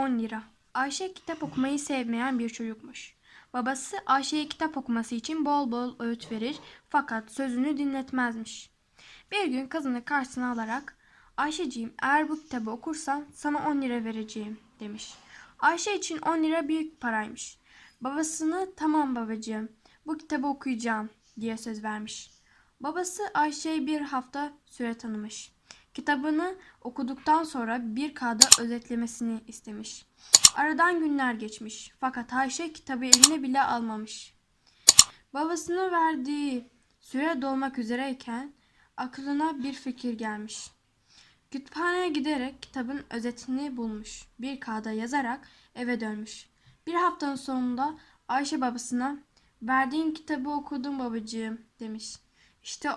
10 lira. Ayşe kitap okumayı sevmeyen bir çocukmuş. Babası Ayşe'ye kitap okuması için bol bol öğüt verir fakat sözünü dinletmezmiş. Bir gün kızını karşısına alarak Ayşeciğim eğer bu kitabı okursan sana 10 lira vereceğim demiş. Ayşe için 10 lira büyük paraymış. Babasını tamam babacığım bu kitabı okuyacağım diye söz vermiş. Babası Ayşe'ye bir hafta süre tanımış. Kitabını okuduktan sonra bir kağıda özetlemesini istemiş. Aradan günler geçmiş fakat Ayşe kitabı eline bile almamış. Babasına verdiği süre dolmak üzereyken aklına bir fikir gelmiş. Kütüphaneye giderek kitabın özetini bulmuş. Bir kağıda yazarak eve dönmüş. Bir haftanın sonunda Ayşe babasına verdiğin kitabı okudum babacığım demiş. İşte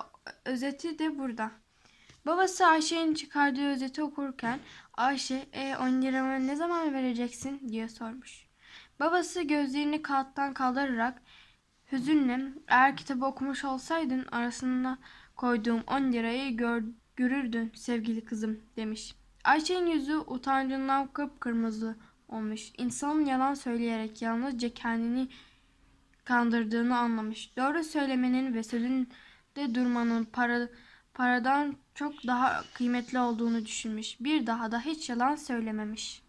özeti de burada. Babası Ayşe'nin çıkardığı özeti okurken Ayşe e 10 liramı ne zaman vereceksin diye sormuş. Babası gözlerini kağıttan kaldırarak hüzünle eğer kitabı okumuş olsaydın arasına koyduğum 10 lirayı gör, görürdün sevgili kızım demiş. Ayşe'nin yüzü utancından kıpkırmızı olmuş. İnsanın yalan söyleyerek yalnızca kendini kandırdığını anlamış. Doğru söylemenin ve sözün de durmanın para, paradan çok daha kıymetli olduğunu düşünmüş. Bir daha da hiç yalan söylememiş.